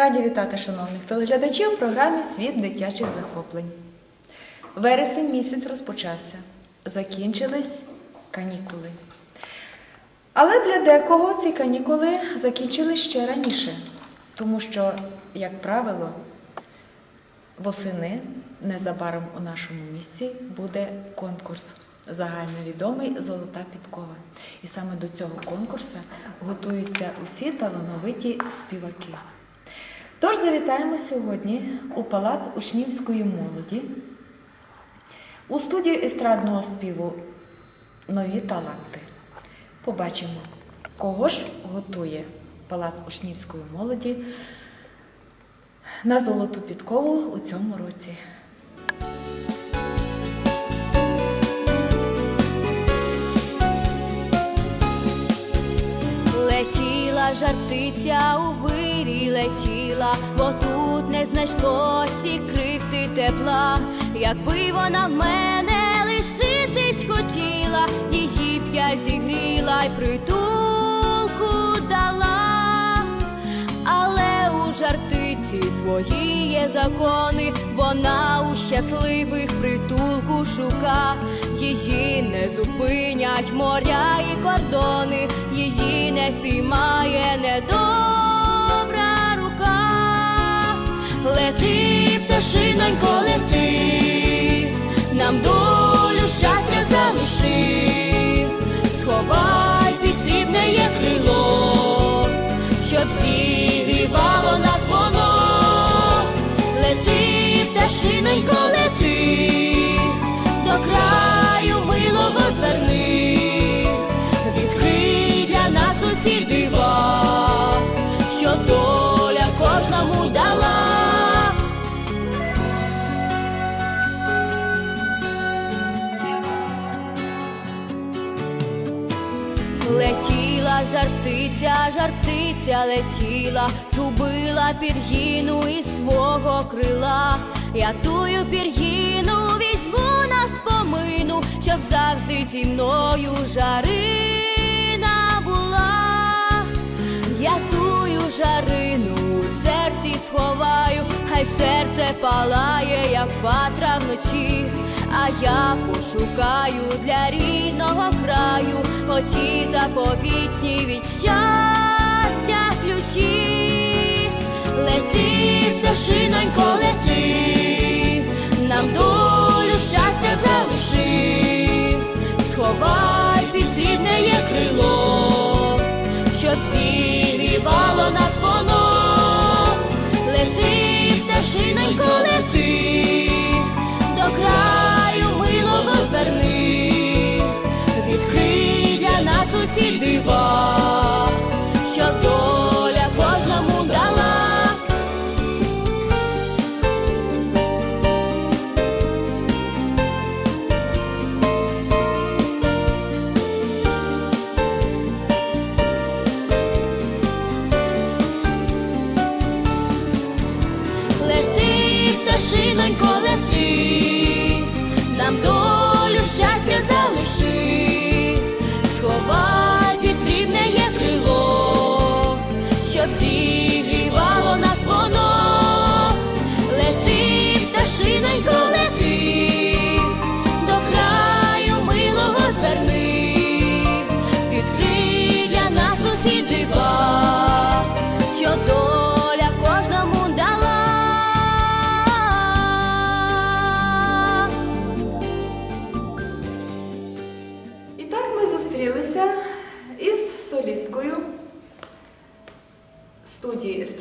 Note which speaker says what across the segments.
Speaker 1: Раді вітати шановних телеглядачів у програмі Світ дитячих захоплень. Вересень місяць розпочався. Закінчились канікули. Але для декого ці канікули закінчились ще раніше, тому що, як правило, восени незабаром у нашому місті буде конкурс загальновідомий Золота підкова. І саме до цього конкурсу готуються усі талановиті співаки. Тож завітаємо сьогодні у Палац учнівської молоді у студію естрадного співу Нові таланти. Побачимо, кого ж готує Палац учнівської молоді на золоту підкову у цьому році.
Speaker 2: Летіла жартиця у вирі летіла, бо тут не знайшлось і крихти тепла. Якби вона в мене лишитись хотіла, її б я зігріла й притулку дала. Але у жартиці свої є закони, вона у щасливих притулку шука, її не зупинять моря і кордони, її не впіймає недобра Лети, пташинонько, лети, нам долю щастя залиши, сховай під срібне крило, щоб зігрівало Жартиця, жартиця летіла, згубила пір'їну із свого крила. Я тую пір'їну візьму на спомину, щоб завжди зі мною жарина була. Я тую жарину серці сховаю, хай серце палає, як ватра вночі, а я пошукаю для рідного краю оті заповітні від щастя ключі. Лети, пташинонько, лети, нам долю щастя залиши, сховай під срібне є крило, щоб зігрівало нас усі дива,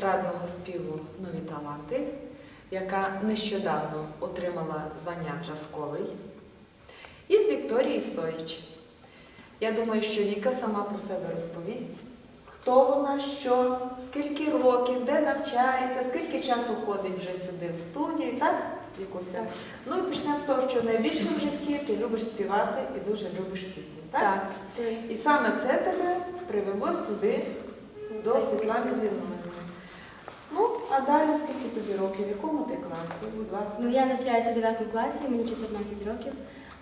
Speaker 1: естрадного співу Нові таланти, яка нещодавно отримала звання зразковий, і з Вікторією Соїч. Я думаю, що Віка сама про себе розповість, хто вона, що, скільки років, де навчається, скільки часу ходить вже сюди в студію, так, Вікуся? Ну і почнемо з того, що найбільше в житті ти любиш співати і дуже любиш пісню, так?
Speaker 3: Так,
Speaker 1: І саме це тебе привело сюди до Світлани Зінової. Ну, а далі скільки тобі років, в якому ти класі, будь ласка?
Speaker 3: ну я навчаюся в 9 класі, мені 14 років.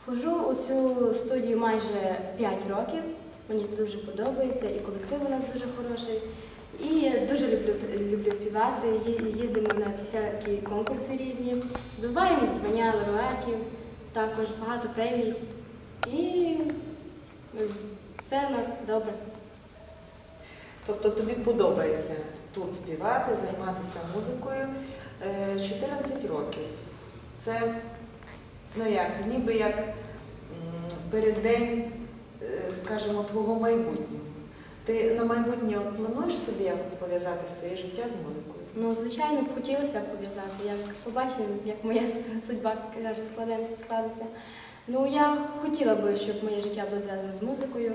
Speaker 3: Ходжу у цю студію майже 5 років. Мені дуже подобається, і колектив у нас дуже хороший.
Speaker 2: І дуже люблю, люблю співати, їздимо на всякі конкурси різні, здобуваємо звання лауреатів, також багато премій. І е, все у нас добре.
Speaker 1: Тобто тобі подобається тут співати, займатися музикою Е, 14 років. Це, ну як, ніби як переддень, е, скажімо, твого майбутнього. Ти на майбутнє от плануєш собі якось пов'язати своє життя з музикою?
Speaker 2: Ну, звичайно, б хотілося пов'язати, як побачимо, як моя судьба каже, складеться. Ну, я хотіла би, щоб моє життя було зв'язане з музикою.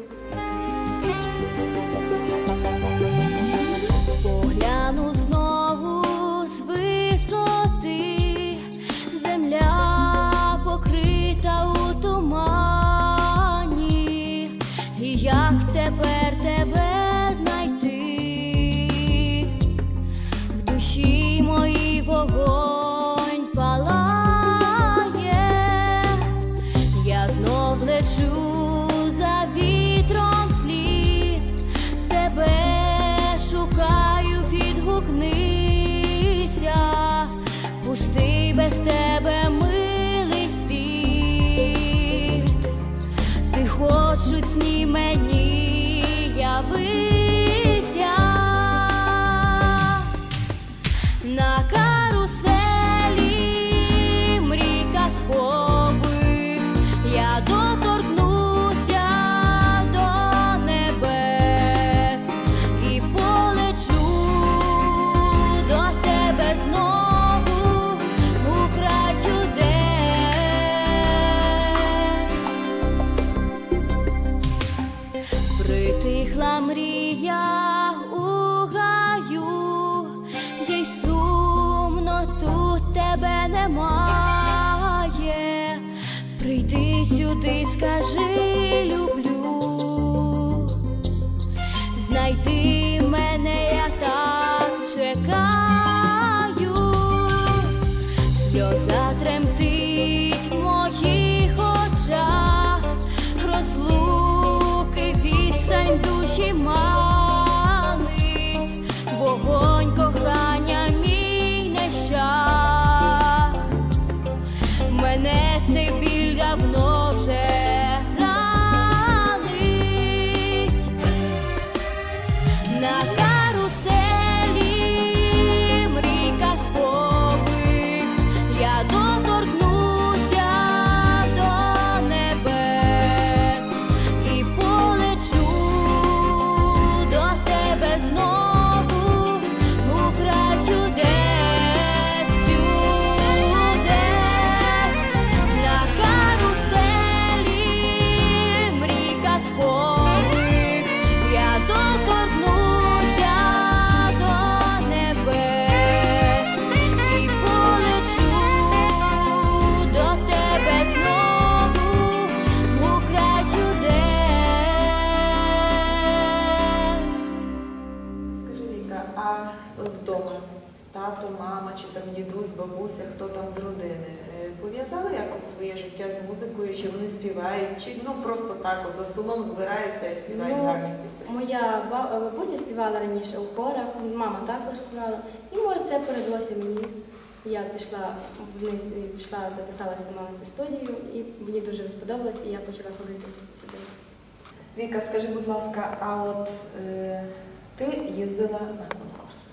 Speaker 1: Збираються і співають
Speaker 2: Ну,
Speaker 1: гарні пісні?
Speaker 2: Моя ба- бабуся співала раніше у хорах, мама також співала. І може це передалося мені. Я пішла вниз, пішла, записалася сама на цю студію, і мені дуже сподобалось, і я почала ходити сюди.
Speaker 1: Віка, скажи, будь ласка, а от е, ти їздила на конкурси?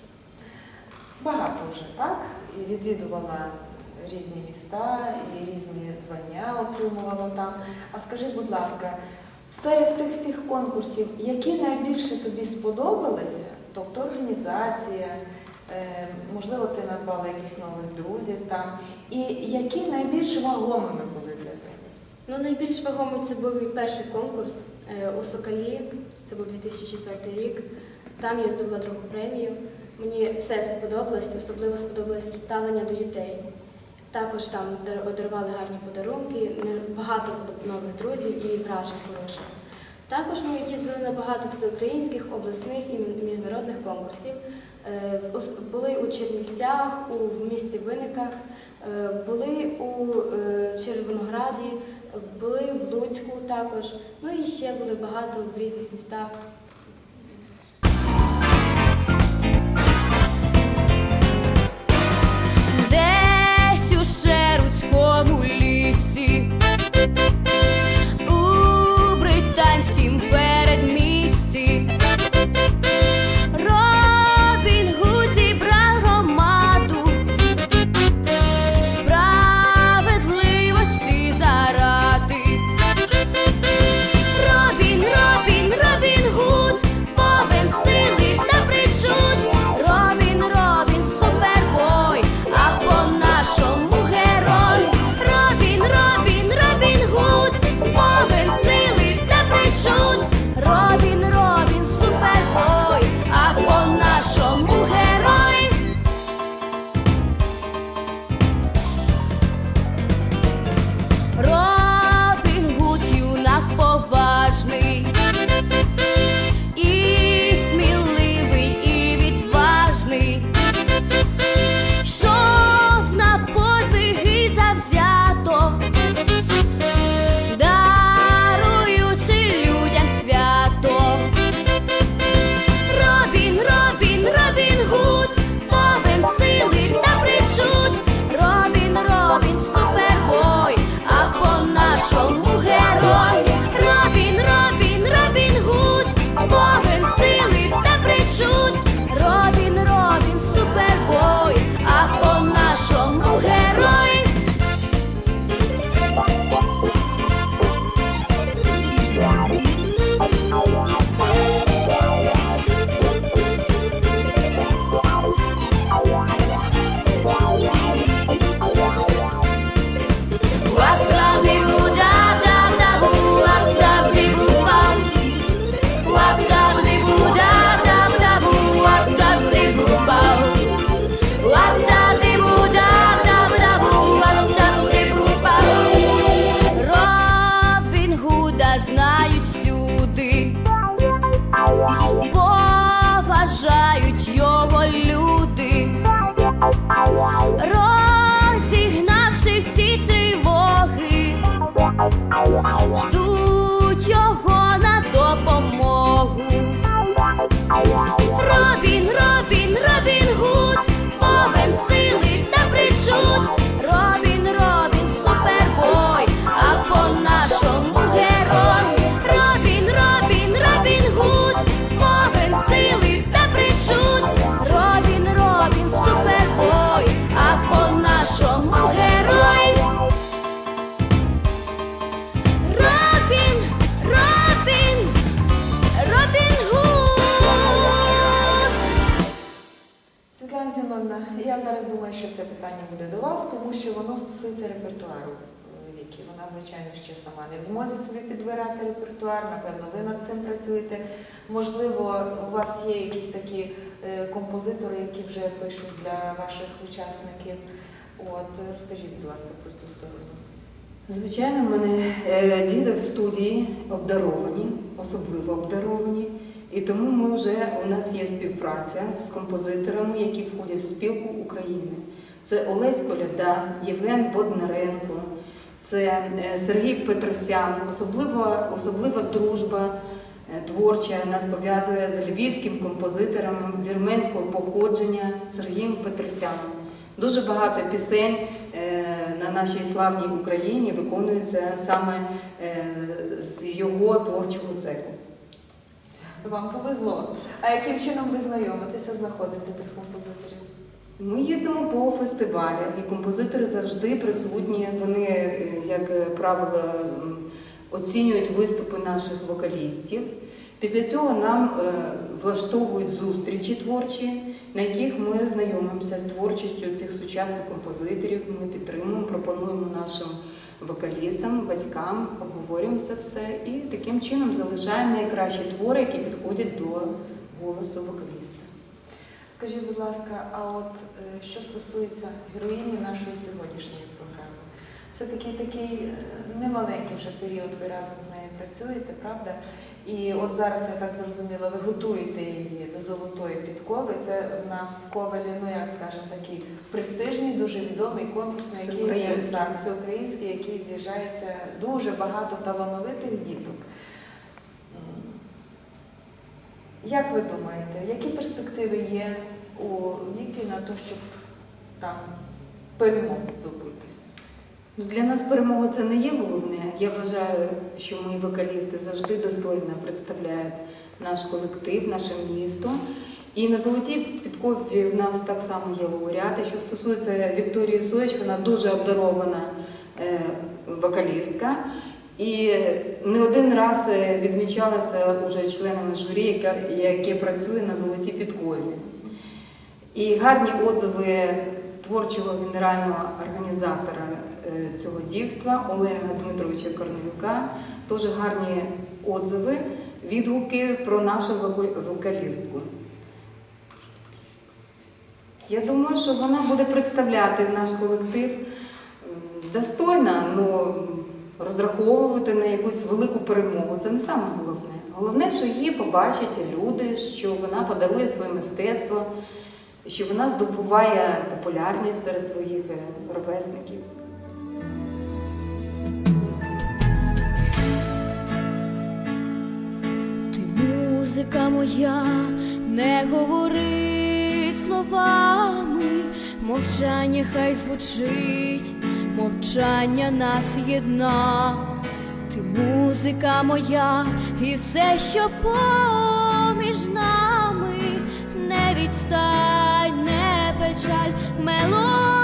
Speaker 1: Багато вже, так? І відвідувала різні міста, і різні звання отримувала там. А скажи, будь ласка, серед тих всіх конкурсів, які найбільше тобі сподобалися, тобто організація, е, можливо, ти надбала якихось нових друзів там, і які найбільш вагомими були для тебе?
Speaker 2: Ну, найбільш вагомий це був мій перший конкурс е, у Сокалі. Це був 2004 рік. Там я здобула другу премію. Мені все сподобалось, особливо сподобалось ставлення до дітей. Також там дар- дарували гарні подарунки, багато нових друзів і вражень хороших. Також ми їздили на багато всеукраїнських, обласних і міжнародних конкурсів. Е, Були у Чернівцях, у місті Виниках, е, були у е, Червонограді, були в Луцьку також. Ну і ще були багато в різних містах.
Speaker 1: Репертуару е, Вона, звичайно, ще сама не в змозі собі підбирати репертуар. Напевно, ви над цим працюєте. Можливо, у вас є якісь такі е, композитори, які вже пишуть для ваших учасників. От розкажіть, будь ласка, про цю сторону.
Speaker 4: Звичайно, в мене е, діти в студії обдаровані, особливо обдаровані. І тому ми вже у нас є співпраця з композиторами, які входять в спілку України. Це Олесь Коляда, Євген Боднаренко, це е, Сергій Петросян, особлива, особлива дружба е, творча нас пов'язує з львівським композитором вірменського походження Сергієм Петросяном. Дуже багато пісень е, на нашій славній Україні виконується саме з його творчого цеху.
Speaker 1: Вам повезло. А яким чином ви знайомитеся, знаходите тих композиторів?
Speaker 4: Ми їздимо по фестивалях, і композитори завжди присутні. Вони, е, як правило, оцінюють виступи наших вокалістів. Після цього нам е, влаштовують зустрічі творчі, на яких ми знайомимося з творчістю цих сучасних композиторів. Ми підтримуємо, пропонуємо нашим вокалістам, батькам, обговорюємо це все і таким чином залишаємо найкращі твори, які підходять до голосу вокаліста.
Speaker 1: Скажіть, будь ласка, а от е, що стосується героїні нашої сьогоднішньої програми, все-таки такий е, немаленький вже період ви разом з нею працюєте, правда? І от зараз я так зрозуміла, ви готуєте її до золотої підкови. Це в нас в Ковалі, ну як скажемо, такий престижний, дуже відомий конкурс, на який
Speaker 4: Всеукраїнський.
Speaker 1: так, всеукраїнський, який з'їжджається дуже багато талановитих діток. Як ви думаєте, які перспективи є у Віки на те, щоб там перемогу здобути?
Speaker 4: Ну, Для нас перемога це не є головне. Я вважаю, що ми, вокалісти, завжди достойно представляють наш колектив, наше місто. І на золотій підкові в нас так само є лауреати. Що стосується Вікторії Соєч, вона дуже обдарована е, вокалістка. І не один раз відмічалася уже членами журі, яке, працює на золотій підкові. І гарні отзиви творчого генерального організатора е, цього дійства Олега Дмитровича Корнелюка, теж гарні отзиви, відгуки про нашу вокалістку. Я думаю, що вона буде представляти наш колектив достойно, але розраховувати на якусь велику перемогу. Це не саме головне. Головне, що її побачать люди, що вона подарує своє мистецтво, що вона здобуває популярність серед своїх е, ровесників.
Speaker 2: Ти музика моя, не говори словами, мовчання хай звучить, мовчання нас єдна. Ти музика моя, і все, що поміж нами, не відстань, не печаль, мелодія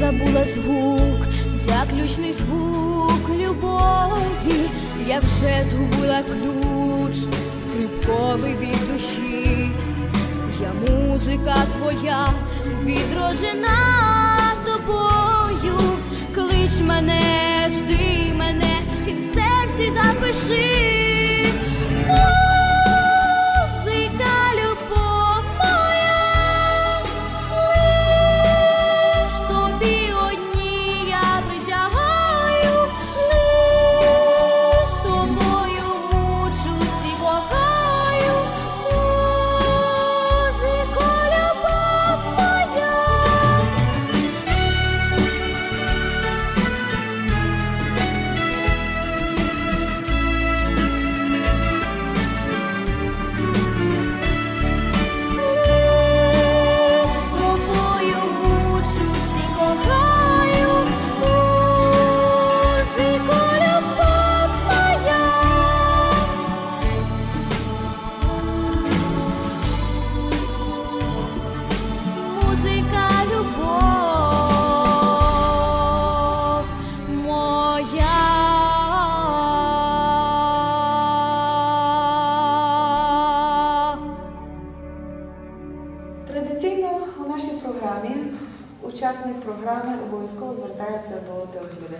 Speaker 2: забула звук, заключний звук любові, я вже згубила ключ, скрипковий від душі, я музика твоя, відроджена тобою, клич мене, жди мене, і в серці запиши.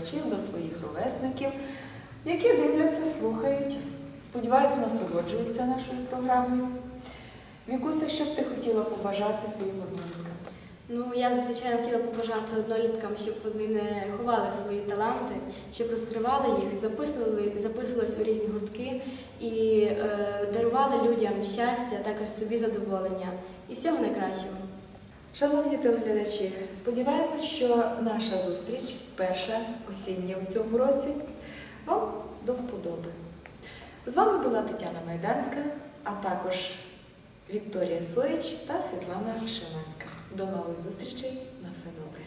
Speaker 1: Телеглядачів, до своїх ровесників, які дивляться, слухають. Сподіваюся, насолоджуються нашою програмою. Вікуся, що б ти хотіла побажати своїм одноліткам?
Speaker 3: Ну, я, звичайно, хотіла побажати одноліткам, щоб вони не ховали свої таланти, щоб розкривали їх, записували, записувалися у різні гуртки і е, дарували людям щастя, також собі задоволення. І всього найкращого.
Speaker 1: Шановні телеглядачі, сподіваємось, що наша зустріч, перша осіння в цьому році, вам до вподоби. З вами була Тетяна Майданська, а також Вікторія Соїч та Світлана Шиманська. До нових зустрічей. На все добре.